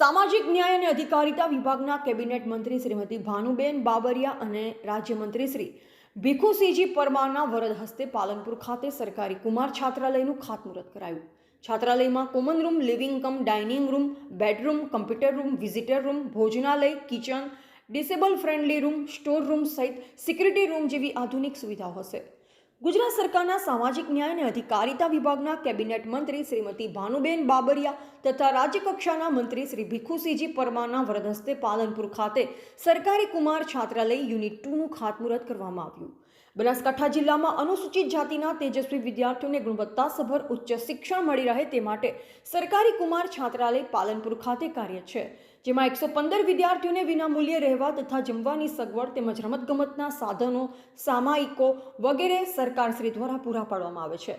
સામાજિક ન્યાય અને અધિકારિતા વિભાગના કેબિનેટ મંત્રી શ્રીમતી ભાનુબેન બાબરિયા અને રાજ્યમંત્રી શ્રી ભીખુસિંહજી પરમારના વરદ હસ્તે પાલનપુર ખાતે સરકારી કુમાર છાત્રાલયનું ખાતમુહૂર્ત કરાયું. છાત્રાલયમાં common room living cum dining room bedroom computer room visitor room ભોજનાલય kitchen disable friendly room store room સહિત સિક્યુરિટી રૂમ જેવી આધુનિક સુવિધાઓ હશે. ગુજરાત સરકારના સામાજિક ન્યાય અને અધિકારિતા વિભાગના કેબિનેટ મંત્રી શ્રીમતી ભાનુબેન બાબરિયા તથા રાજ્યકક્ષાના મંત્રી શ્રી ભીખુસિંહજી પરમારના વરદહસ્તે પાલનપુર ખાતે સરકારી કુમાર છાત્રાલય યુનિટ ટુનું ખાતમુહૂર્ત કરવામાં આવ્યું. બનાસકાંઠા જિલ્લામાં અનુસૂચિત જાતિના તેજસ્વી વિદ્યાર્થીઓને ગુણવત્તાસભર ઉચ્ચ શિક્ષણ મળી રહે તે માટે સરકારી કુમાર છાત્રાલય પાલનપુર ખાતે કાર્ય છે. જેમાં એકસો પંદર વિદ્યાર્થીઓને વિનામૂલ્યે રહેવા તથા જમવાની સગવડ તેમજ રમતગમતના સાધનો, સામાયિકો વગેરે સરકારશ્રી દ્વારા પૂરા પાડવામાં આવે છે.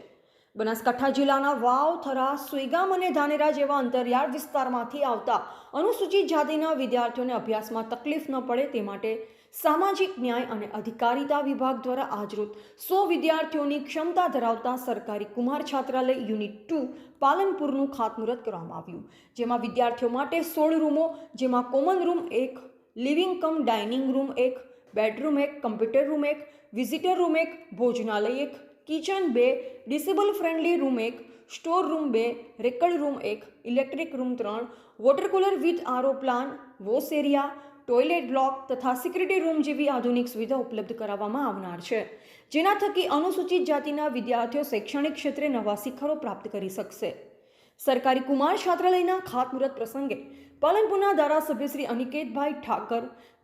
બનાસકાંઠા જિલ્લાના વાવ થરા સુઈગામ અને ધાનેરા જેવા અંતરિયાળ વિસ્તારમાંથી આવતા અનુસૂચિત જાતિના વિદ્યાર્થીઓને અભ્યાસમાં તકલીફ ન પડે તે માટે સામાજિક ન્યાય અને અધિકારિતા વિભાગ દ્વારા આજરોજ સો વિદ્યાર્થીઓની ક્ષમતા ધરાવતા સરકારી કુમાર છાત્રાલય યુનિટ ટુ પાલનપુરનું ખાતમુહૂર્ત કરવામાં આવ્યું. જેમાં વિદ્યાર્થીઓ માટે સોળ રૂમો, જેમાં કોમન રૂમ એક, લિવિંગ કમ ડાઇનિંગ રૂમ એક, બેડરૂમ એક, કમ્પ્યુટર રૂમ એક, વિઝિટર રૂમ એક, ભોજનાલય એક કિચન બે, ડિસેબલ ફ્રેન્ડલી રૂમ એક, સ્ટોર રૂમ બે રેકર્ડ રૂમ એક, ઇલેક્ટ્રિક રૂમ ત્રણ, water cooler with RO plan, wash area, toilet block તથા સિક્યુરિટી રૂમ જેવી આધુનિક સુવિધા ઉપલબ્ધ કરાવવામાં આવનાર છે. જેના થકી અનુસૂચિત જાતિના વિદ્યાર્થીઓ શૈક્ષણિક ક્ષેત્રે નવા શિખરો પ્રાપ્ત કરી શકશે. સરકારી કુમાર છાત્રાલયના ખાતમુહૂર્ત પ્રસંગે પાલનપુરના ધારાસભ્ય શ્રી અનિકેતભાઈ ઠાકર,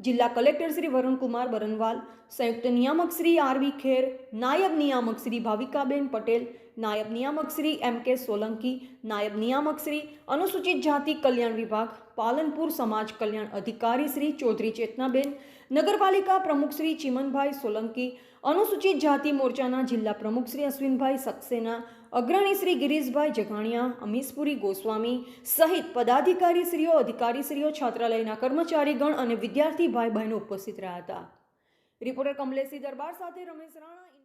જિલ્લા કલેક્ટર શ્રી વરુણકુમાર બરનવાલ, સંયુક્ત નિયામક શ્રી આરવી ખેર, નાયબ નિયામક શ્રી ભાવિકાબેન પટેલ નાયબ નિયામક શ્રી એમ કે સોલંકી, નાયબ નિયામક શ્રી અનુસૂચિત જાતિ કલ્યાણ વિભાગ, પાલનપુર સમાજ કલ્યાણ અધિકારી શ્રી ચૌધરી ચેતનાબેન, નગરપાલિકા પ્રમુખ શ્રી ચિમનભાઈ સોલંકી, અનુસૂચિત જાતિ મોરચાના જિલ્લા પ્રમુખ શ્રી અશ્વિનભાઈ સક્સેના, અગ્રણી શ્રી ગિરીશભાઈ જગાણિયા અમીશપુરી ગોસ્વામી સહિત પદાધિકારીશ્રીઓ, અધિકારીશ્રીઓ, છાત્રાલયના કર્મચારીગણ અને વિદ્યાર્થી ભાઈ બહેનો ઉપસ્થિત રહ્યા હતા. રિપોર્ટર કમલેશી દરબાર સાથે રમેશ રાણા